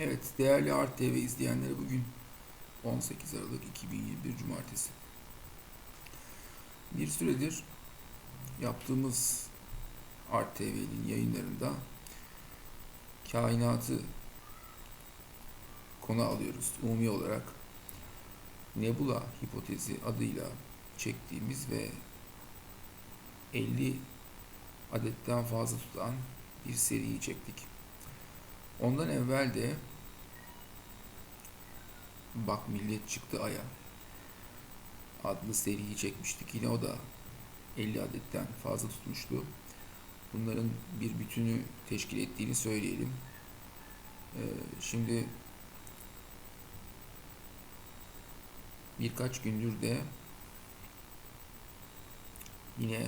Evet, değerli Art TV izleyenleri bugün 18 Aralık 2021 Cumartesi. Bir süredir yaptığımız Art TV'nin yayınlarında kainatı konu alıyoruz. Umumi olarak Nebula hipotezi adıyla çektiğimiz ve 50 adetten fazla tutan bir seriyi çektik. Ondan evvel de Bak Millet Çıktı Ay'a adlı seriyi çekmiştik. Yine o da 50 adetten fazla tutmuştu. Bunların bir bütünü teşkil ettiğini söyleyelim. Ee, şimdi birkaç gündür de yine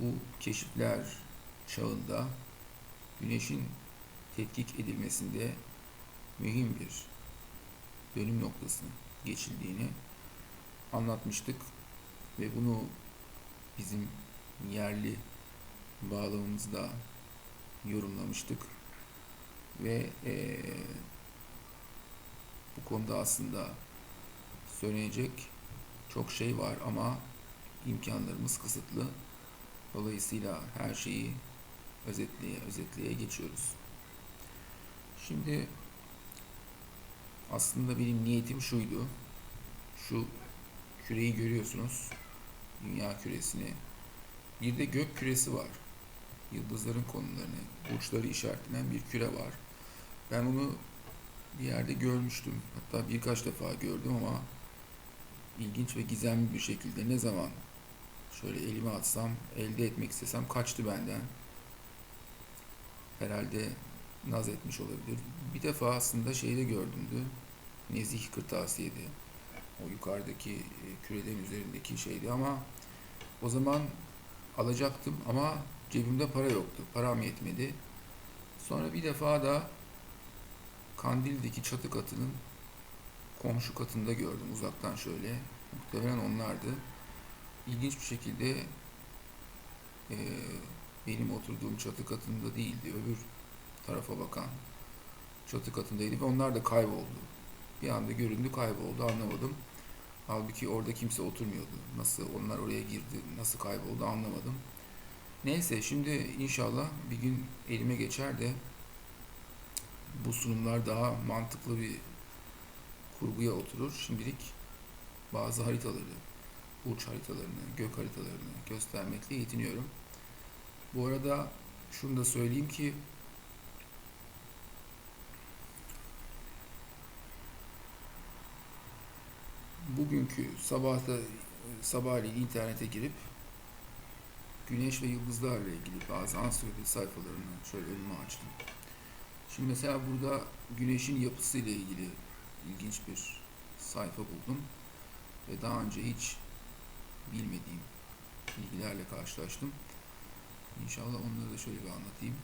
bu keşifler çağında Güneşin tetkik edilmesinde mühim bir dönüm noktasına geçildiğini anlatmıştık ve bunu bizim yerli bağlamımızda yorumlamıştık ve eee, bu konuda aslında söylenecek çok şey var ama imkanlarımız kısıtlı. Dolayısıyla her şeyi özetleye özetleye geçiyoruz. Şimdi aslında benim niyetim şuydu. Şu küreyi görüyorsunuz. Dünya küresini. Bir de gök küresi var. Yıldızların konumlarını, burçları işaretlenen bir küre var. Ben onu bir yerde görmüştüm. Hatta birkaç defa gördüm ama ilginç ve gizemli bir şekilde ne zaman şöyle elime atsam, elde etmek istesem kaçtı benden herhalde naz etmiş olabilir. Bir defa aslında şeyde gördümdü. Nezih kırtasiyede. O yukarıdaki e, kürelerin üzerindeki şeydi ama o zaman alacaktım ama cebimde para yoktu. Param yetmedi. Sonra bir defa da Kandil'deki çatı katının komşu katında gördüm uzaktan şöyle. Muhtemelen onlardı. İlginç bir şekilde e, benim oturduğum çatı katında değildi. Öbür tarafa bakan çatı katındaydı ve onlar da kayboldu. Bir anda göründü kayboldu anlamadım. Halbuki orada kimse oturmuyordu. Nasıl onlar oraya girdi, nasıl kayboldu anlamadım. Neyse şimdi inşallah bir gün elime geçer de bu sunumlar daha mantıklı bir kurguya oturur. Şimdilik bazı haritaları, burç haritalarını, gök haritalarını göstermekle yetiniyorum. Bu arada şunu da söyleyeyim ki bugünkü sabahta sabahleyin internete girip güneş ve yıldızlarla ilgili bazı ansiklopedi sayfalarını şöyle önüme açtım. Şimdi mesela burada güneşin yapısıyla ilgili ilginç bir sayfa buldum ve daha önce hiç bilmediğim bilgilerle karşılaştım. İnşallah onları da şöyle bir anlatayım.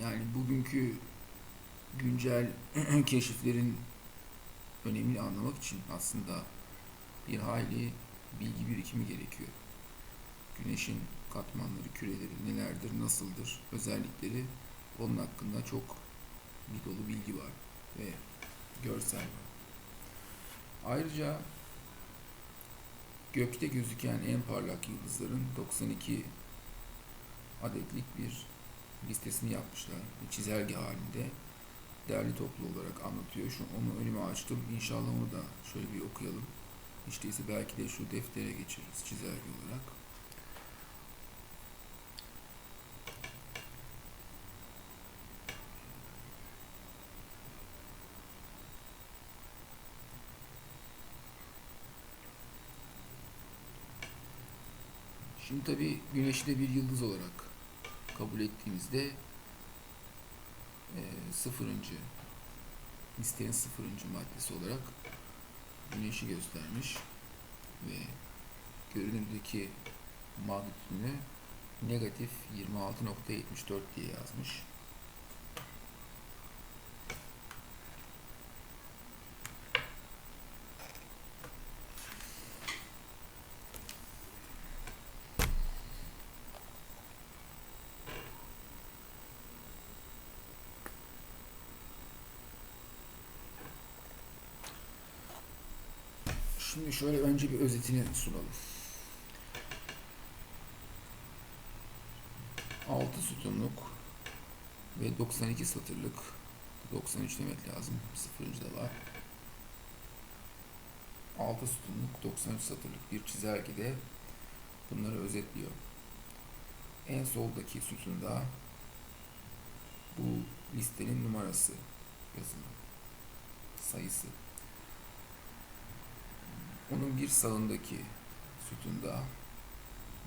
Yani bugünkü güncel keşiflerin önemini anlamak için aslında bir hayli bilgi birikimi gerekiyor. Güneşin katmanları, küreleri nelerdir, nasıldır, özellikleri onun hakkında çok bir dolu bilgi var ve görsel var. Ayrıca gökte gözüken en parlak yıldızların 92 adetlik bir listesini yapmışlar. Bir çizelge halinde değerli toplu olarak anlatıyor. Şu onu önüme açtım. İnşallah onu da şöyle bir okuyalım. İşte ise belki de şu deftere geçiririz çizelge olarak. Şimdi tabi güneşi de bir yıldız olarak kabul ettiğimizde e, sıfırıncı listenin sıfırıncı maddesi olarak güneşi göstermiş ve görünümdeki magnitüdünü negatif 26.74 diye yazmış. Şimdi şöyle önce bir özetini sunalım. 6 sütunluk ve 92 satırlık 93 demek lazım. Sıfırıncı da var. 6 sütunluk 93 satırlık bir çizelgede bunları özetliyor. En soldaki sütunda bu listenin numarası yazılı. Sayısı. Onun bir sağındaki sütunda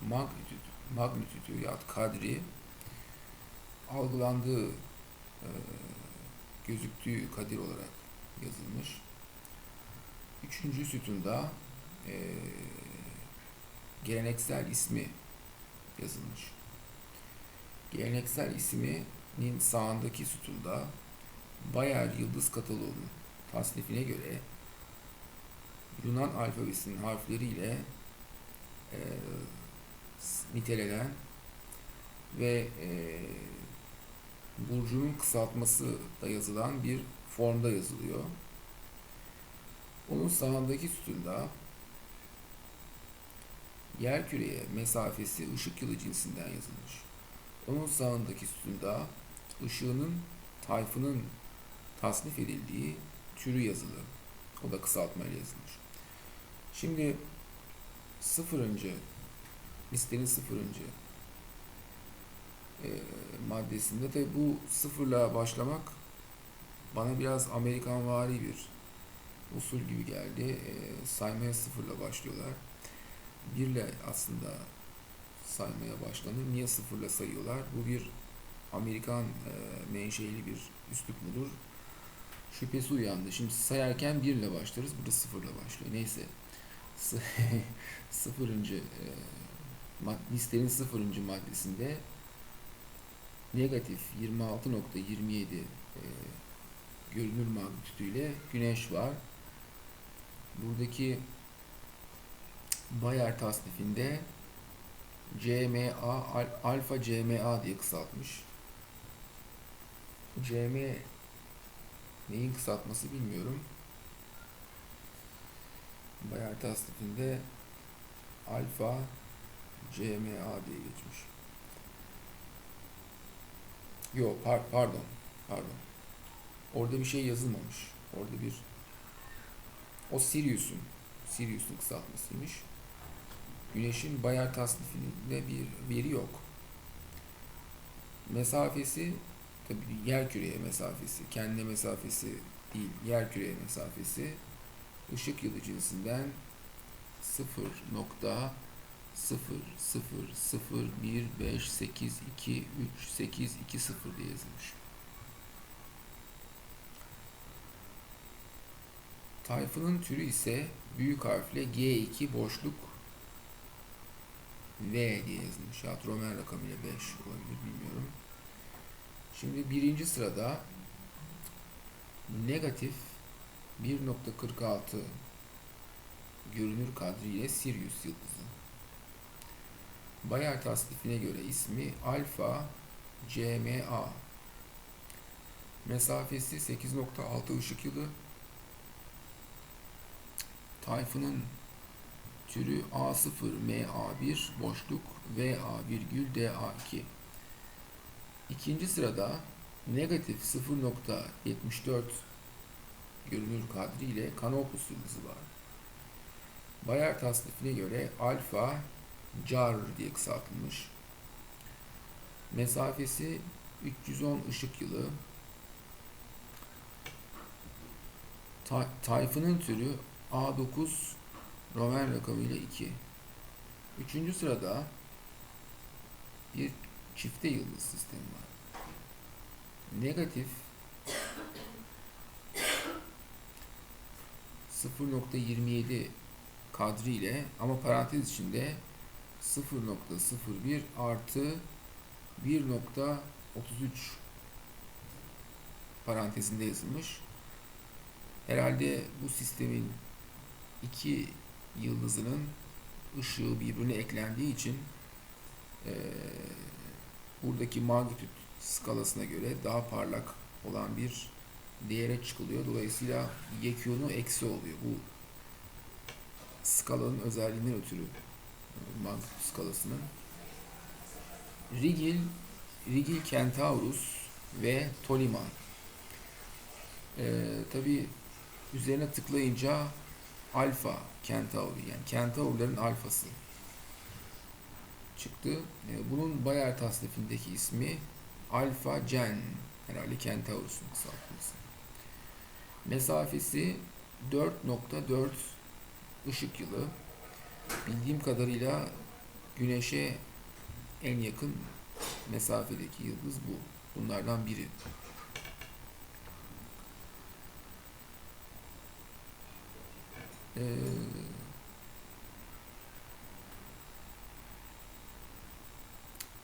magnitüd, magnitüdü ya kadri algılandığı e, gözüktüğü kadir olarak yazılmış. Üçüncü sütunda e, geleneksel ismi yazılmış. Geleneksel isminin sağındaki sütunda Bayer Yıldız Kataloğu'nun tasnifine göre Yunan alfabesinin harfleriyle e, nitelenen ve e, burcunun kısaltması da yazılan bir formda yazılıyor. Onun sağındaki sütunda yer küreye mesafesi ışık yılı cinsinden yazılmış. Onun sağındaki sütunda ışığının tayfının tasnif edildiği türü yazılı. O da kısaltmayla yazılmış. Şimdi sıfırıncı listenin sıfırıncı e, maddesinde de bu sıfırla başlamak bana biraz Amerikan vari bir usul gibi geldi. E, saymaya sıfırla başlıyorlar. Birle aslında saymaya başlanır. Niye sıfırla sayıyorlar? Bu bir Amerikan e, menşeli bir üslup mudur? Şüphesi uyandı. Şimdi sayarken birle başlarız. Burada sıfırla başlıyor. Neyse. Sıfırıncı e, listenin sıfırıncı maddesinde negatif 26.27 e, görünür magnitüdüyle güneş var. Buradaki Bayer tasnifinde CMA al, alfa CMA diye kısaltmış. CM neyin kısaltması bilmiyorum. Bayer tasnifinde alfa CMA diye geçmiş. Yok par pardon. Pardon. Orada bir şey yazılmamış. Orada bir o Sirius'un Sirius'un kısaltmasıymış. Güneşin Bayer tasnifinde bir veri yok. Mesafesi tabii yer küreye mesafesi, kendine mesafesi değil, yer küreye mesafesi ışık yılı cinsinden 0.00015823820 diye yazılmış. Tayfının türü ise büyük harfle G2 boşluk V diye yazılmış. Ya Roman rakamıyla 5 olabilir bilmiyorum. Şimdi birinci sırada negatif 1.46 görünür kadriyle Sirius yıldızı. Bayer tasnifine göre ismi Alfa CMA. Mesafesi 8.6 ışık yılı. Tayfunun türü A0 MA1 boşluk VA virgül DA2. İkinci sırada negatif 0.74 görünür kadri ile Canopus yıldızı var. Bayer tasnifine göre alfa car diye kısaltılmış. Mesafesi 310 ışık yılı. Ta tayfının türü A9 Roman rakamıyla 2. Üçüncü sırada bir çifte yıldız sistemi var. Negatif 0.27 kadri ile ama parantez içinde 0.01 artı 1.33 parantezinde yazılmış. Herhalde bu sistemin iki yıldızının ışığı birbirine eklendiği için e, buradaki magnitüt skalasına göre daha parlak olan bir değere çıkılıyor. Dolayısıyla YQ'nu eksi oluyor. Bu skalanın özelliğinden ötürü magnitud skalasının Rigil, Rigil Kentaurus ve Toliman. Ee, Tabi üzerine tıklayınca alfa Kentauri yani Kentaurların alfası çıktı. Ee, Bunun Bayer tasnifindeki ismi Alfa Cen herhalde Kentaurus'un kısaltması. Mesafesi 4.4 ışık yılı. Bildiğim kadarıyla Güneş'e en yakın mesafedeki yıldız bu. Bunlardan biri. Ee,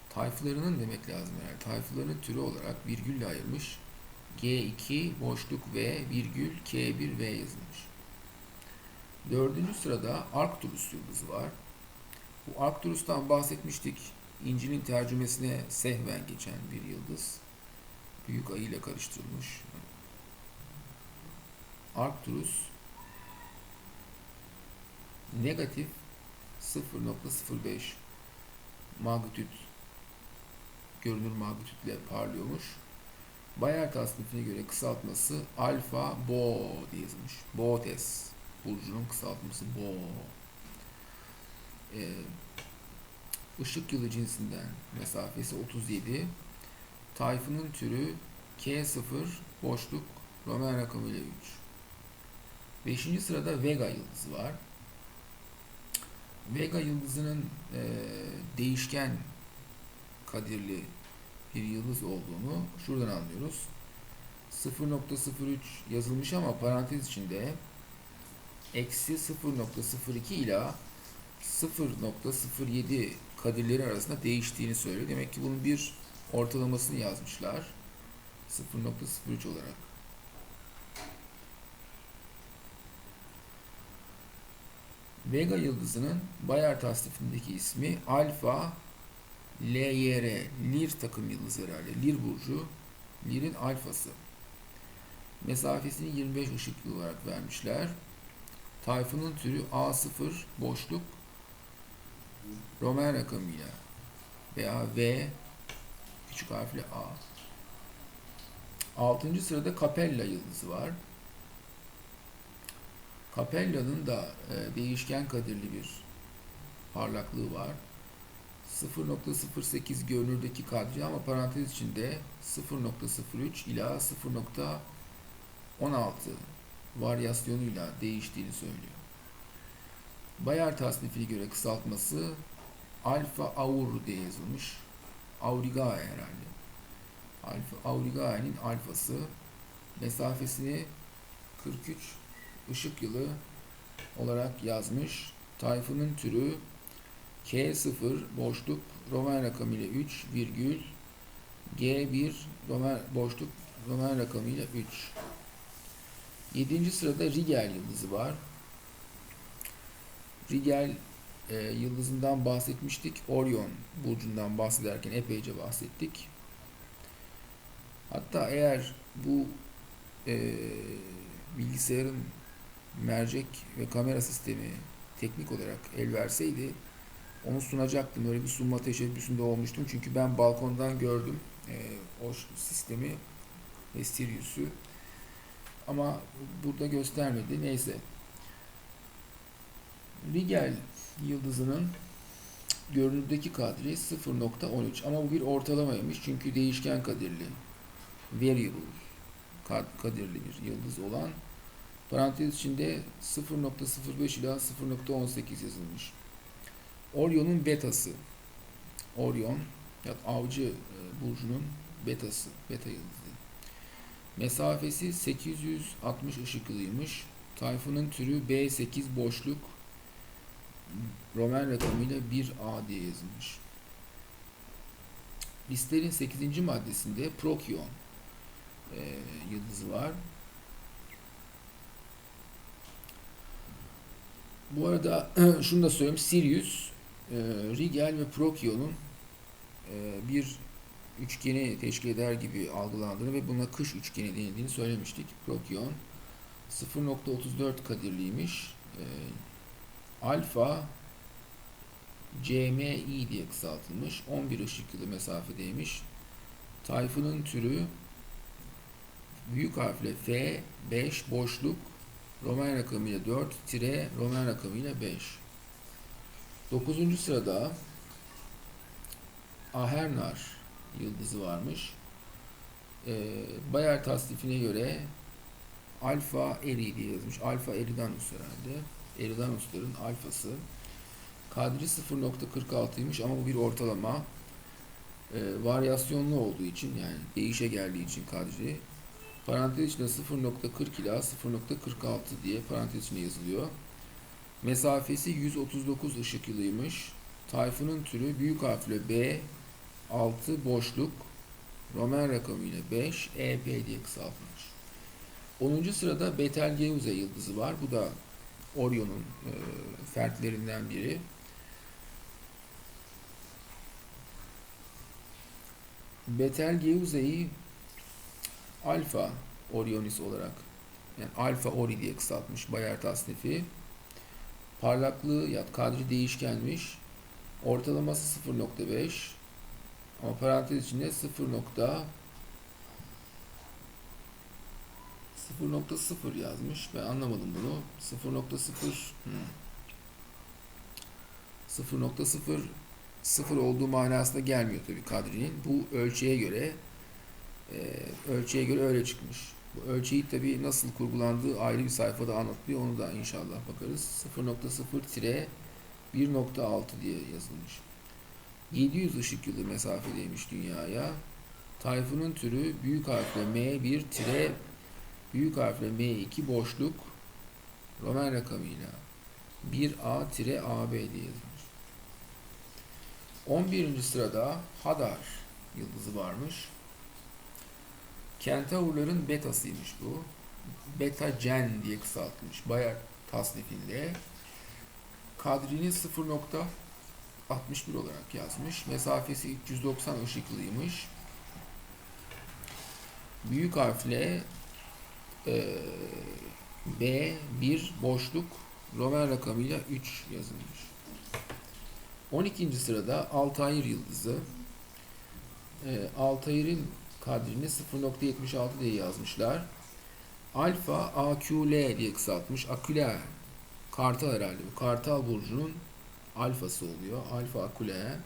tayflarının demek lazım yani. Tayflarının türü olarak virgülle ayırmış. G2 boşluk V virgül K1 V yazılmış. Dördüncü sırada Arcturus yıldızı var. Bu Arcturus'tan bahsetmiştik. İncil'in tercümesine sehven geçen bir yıldız. Büyük ayı ile karıştırılmış. Arcturus negatif 0.05 magnitüt görünür magnitütle parlıyormuş. Bayer tasnifine göre kısaltması alfa bo diye yazılmış. Botes burcunun kısaltması bo. Ee, ışık yılı cinsinden mesafesi 37. Tayfunun türü K0 boşluk Roman rakamıyla 3. Beşinci sırada Vega yıldızı var. Vega yıldızının e, değişken kadirli bir yıldız olduğunu şuradan anlıyoruz. 0.03 yazılmış ama parantez içinde eksi 0.02 ila 0.07 kadirleri arasında değiştiğini söylüyor. Demek ki bunun bir ortalamasını yazmışlar. 0.03 olarak. Vega yıldızının Bayer tasnifindeki ismi Alfa LYR, Lir takım yıldızı herhalde. Lir burcu, Lir'in alfası. Mesafesini 25 ışık yılı olarak vermişler. Tayfunun türü A0 boşluk Roman rakamıyla veya V küçük harfle A. Altıncı sırada Capella yıldızı var. Capella'nın da e, değişken kadirli bir parlaklığı var. 0.08 görünürdeki kadri ama parantez içinde 0.03 ila 0.16 varyasyonuyla değiştiğini söylüyor. Bayer tasnifine göre kısaltması alfa aur diye yazılmış. Aurigae herhalde. Alfa Aurigae'nin alfası mesafesini 43 ışık yılı olarak yazmış. Tayfunun türü K0 boşluk Roman rakamıyla 3 virgül G1 Roman boşluk Roman rakamıyla 3. 7. sırada Rigel yıldızı var. Rigel e, yıldızından bahsetmiştik. Orion burcundan bahsederken epeyce bahsettik. Hatta eğer bu e, bilgisayarın mercek ve kamera sistemi teknik olarak el verseydi onu sunacaktım. Öyle bir sunma teşebbüsünde olmuştum. Çünkü ben balkondan gördüm e, o sistemi ve Sirius'u. Ama burada göstermedi. Neyse. Rigel yıldızının görünürdeki kadri 0.13 ama bu bir ortalamaymış çünkü değişken kadirli variable kadirli bir yıldız olan parantez içinde 0.05 ila 0.18 yazılmış. Orion'un betası. Orion ya avcı e, burcunun betası, beta yıldızı. Mesafesi 860 ışık yılıymış. Tayfunun türü B8 boşluk Roman rakamıyla 1A diye yazılmış. Listerin 8. maddesinde Prokyon e, yıldızı var. Bu arada şunu da söyleyeyim. Sirius, e, Rigel ve Prokyon'un e, bir üçgeni teşkil eder gibi algılandığını ve buna kış üçgeni denildiğini söylemiştik. Prokyon 0.34 kadirliymiş. E, Alfa CMI diye kısaltılmış. 11 ışık yılı mesafedeymiş. Tayfunun türü büyük harfle F 5 boşluk Roman rakamıyla 4 tire Roman rakamıyla 5. 9. sırada Ahernar yıldızı varmış. Ee, Bayer tasnifine göre Alfa Eri diye yazmış. Alfa Eridanus herhalde. Eridanusların alfası. Kadri 0.46'ymış ama bu bir ortalama. Ee, varyasyonlu olduğu için yani değişe geldiği için kadri parantez içinde 0.40 ila 0.46 diye parantez içinde yazılıyor. Mesafesi 139 ışık yılıymış. Tayfunun türü büyük harfle B 6 boşluk Roman rakamı ile 5 EP diye kısaltılmış. 10. sırada Betelgeuse yıldızı var. Bu da Orion'un e, fertlerinden biri. Betelgeuse'yi Alfa Orionis olarak yani Alfa Ori diye kısaltmış Bayer tasnifi. Parlaklığı ya kadri değişkenmiş. Ortalaması 0.5 ama parantez içinde 0. 0.0 yazmış. Ben anlamadım bunu. 0.0 hmm. 0.0 sıfır olduğu manasına gelmiyor tabii kadrinin. Bu ölçüye göre e, ölçüye göre öyle çıkmış. Bu ölçeği tabii nasıl kurgulandığı ayrı bir sayfada anlatılıyor. Onu da inşallah bakarız. 0.0 1.6 diye yazılmış. 700 ışık yılı mesafedeymiş dünyaya. Tayfunun türü büyük harfle M1 tire büyük harfle M2 boşluk Roman rakamıyla 1A tire AB diye yazılmış. 11. sırada Hadar yıldızı varmış. Kentaurların betasıymış bu. Beta Gen diye kısaltılmış. Bayer tasnifinde. Kadrini 0.61 olarak yazmış. Mesafesi 390 ışık yılıymış. Büyük harfle e, B 1 boşluk Roman rakamıyla 3 yazılmış. 12. sırada Altayır yıldızı. E, Altayır'ın kadrini 0.76 diye yazmışlar. Alfa AQL diye kısaltmış. Akule Kartal herhalde bu. Kartal burcunun alfası oluyor. Alfa Akule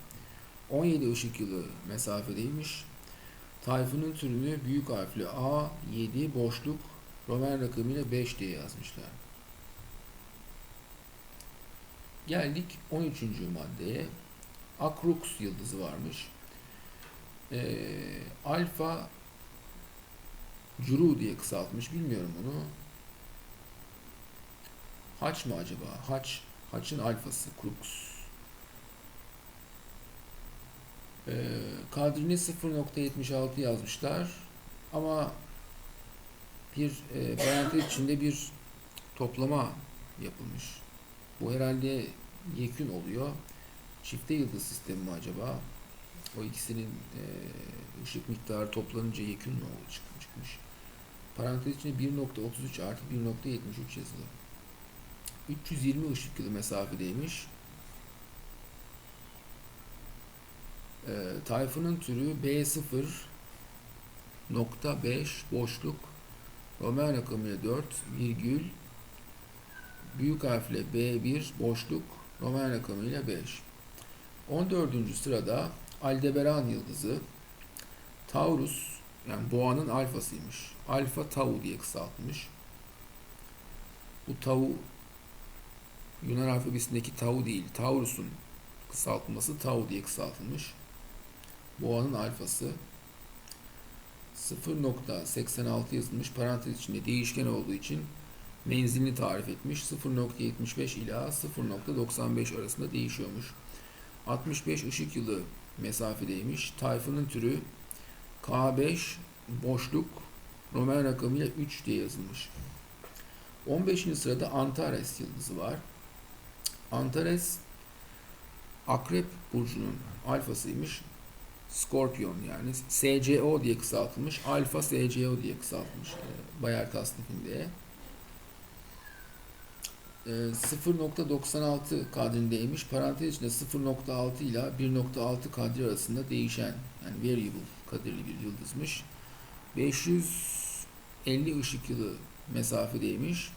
17 ışık yılı mesafedeymiş. Tayfunun türünü büyük harfli A 7 boşluk Roman rakamıyla 5 diye yazmışlar. Geldik 13. maddeye. Akrux yıldızı varmış. Ee, alfa Curu diye kısaltmış. Bilmiyorum bunu. Haç mı acaba? Haç. Haç'ın alfası. Crux. Ee, kadrini 0.76 yazmışlar. Ama bir e, parantez içinde bir toplama yapılmış. Bu herhalde yekün oluyor. Çifte yıldız sistemi mi acaba? O ikisinin e, ışık miktarı toplanınca yekün mü oldu çıkmış? Parantez içinde 1.33 artı 1.73 yazılı. 320 ışık yılı mesafedeymiş. E, Tayfun'un türü B0 nokta 5 boşluk Roman rakamıyla 4 virgül büyük harfle B1 boşluk Roman rakamıyla 5. 14. sırada Aldebaran yıldızı Taurus yani boğanın alfasıymış. Alfa Tau diye kısaltmış. Bu Tau Yunan alfabesindeki Tau değil. Taurus'un kısaltılması Tau diye kısaltılmış. Boğanın alfası 0.86 yazılmış parantez içinde değişken olduğu için menzilini tarif etmiş. 0.75 ila 0.95 arasında değişiyormuş. 65 ışık yılı mesafedeymiş. Tayfunun türü K5 boşluk Roman rakamıyla 3 diye yazılmış. 15. sırada Antares yıldızı var. Antares Akrep burcunun alfasıymış. Scorpion yani SCO diye kısaltılmış. Alfa SCO diye kısaltılmış. E, Bayer tasnifinde. E, 0.96 kadrindeymiş. Parantez içinde 0.6 ile 1.6 kadri arasında değişen yani variable kadirli bir yıldızmış. 550 ışık yılı mesafedeymiş.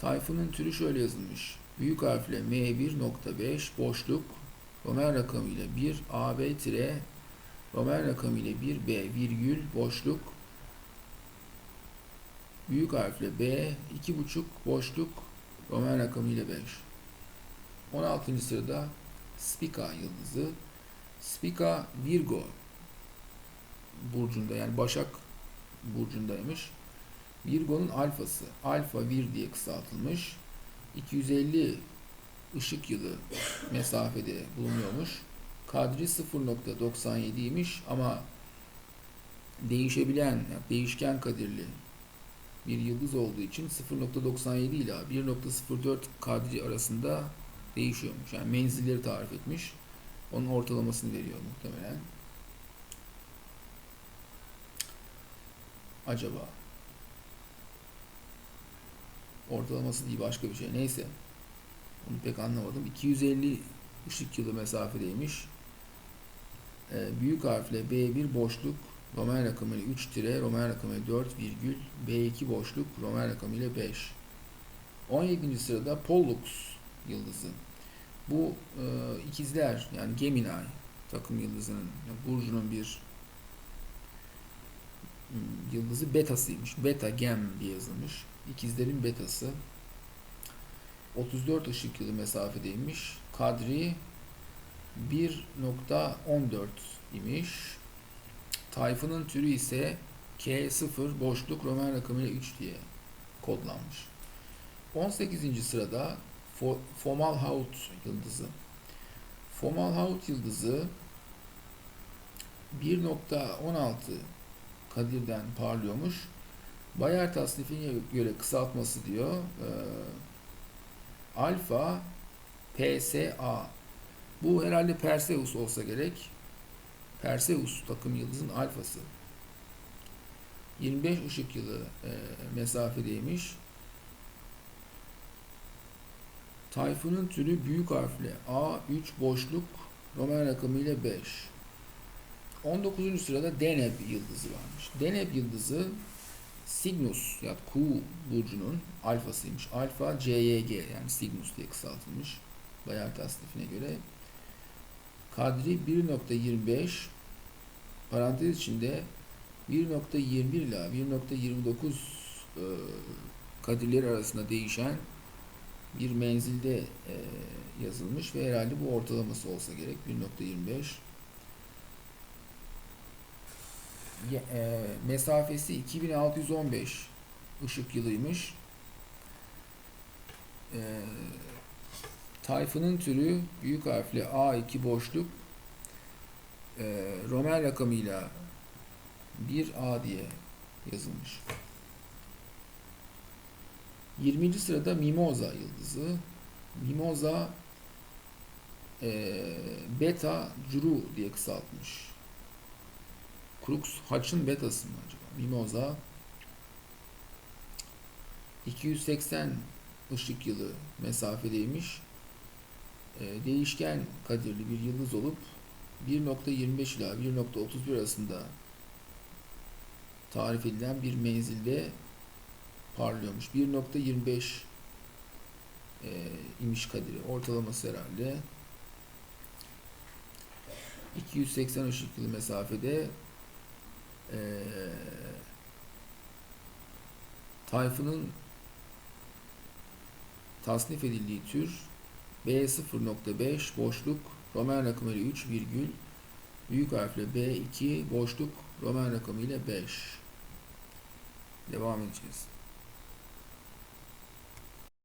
Tayfunun türü şöyle yazılmış. Büyük harfle M1.5 boşluk Roman rakamı ile 1 AB tire Roman rakamı ile 1 B virgül boşluk büyük harfle B iki buçuk boşluk Roman rakamı ile 5. 16. sırada Spica yıldızı. Spica Virgo burcunda yani Başak burcundaymış. Virgo'nun alfası. Alfa Vir diye kısaltılmış. 250 ışık yılı mesafede bulunuyormuş. Kadri 0.97'ymiş ama değişebilen, değişken kadirli bir yıldız olduğu için 0.97 ile 1.04 kadri arasında değişiyormuş. Yani menzilleri tarif etmiş. Onun ortalamasını veriyor muhtemelen. Acaba ortalaması değil başka bir şey. Neyse. Onu pek anlamadım. 250 ışık yılı mesafedeymiş. Ee, büyük harfle B1 boşluk Roman rakamı ile 3 tire, Roman rakamı ile 4 virgül, B2 boşluk, Roman rakamı ile 5. 17. sırada Pollux yıldızı. Bu e, ikizler yani Gemini takım yıldızının yani burcunun bir hmm, yıldızı betasıymış. Beta Gem diye yazılmış. İkizlerin betası. 34 ışık yılı mesafedeymiş. Kadri 1.14 imiş. Tayfunun türü ise K0 boşluk Roman rakamıyla 3 diye kodlanmış. 18. sırada Fo Fomalhaut yıldızı. Fomalhaut yıldızı 1.16 kadirden parlıyormuş. Bayer tasnifine göre kısaltması diyor. E, alfa PSA. Bu herhalde Perseus olsa gerek. Perseus takım yıldızın alfası. 25 ışık yılı e, mesafedeymiş. Tayfunun türü büyük harfle A3 boşluk Roman rakamı ile 5. 19. sırada Deneb yıldızı varmış. Deneb yıldızı Cygnus ya Q burcunun alfasıymış. Alfa CYG yani Cygnus diye kısaltılmış. Bayar tasnifine göre. Kadri 1.25 parantez içinde 1.21 ile 1.29 e, kadirleri arasında değişen bir menzilde e, yazılmış ve herhalde bu ortalaması olsa gerek 1.25 e, mesafesi 2615 ışık yılıymış. E, tayfının türü büyük harfle A2 boşluk e, Roman rakamıyla 1A diye yazılmış. 20. sırada Mimoza yıldızı. Mimoza e, beta curu diye kısaltmış. Crux haçın betası mı acaba? Mimoza 280 ışık yılı mesafedeymiş. E, değişken kadirli bir yıldız olup 1.25 ila 1.31 arasında tarif edilen bir menzilde parlıyormuş. 1.25 e, imiş kadiri. Ortalaması herhalde 280 ışık yılı mesafede e, Tayfun'un tasnif edildiği tür B0.5 boşluk Roman rakamı ile 3 virgül büyük harfle B2 boşluk Roman rakamı ile 5 devam edeceğiz.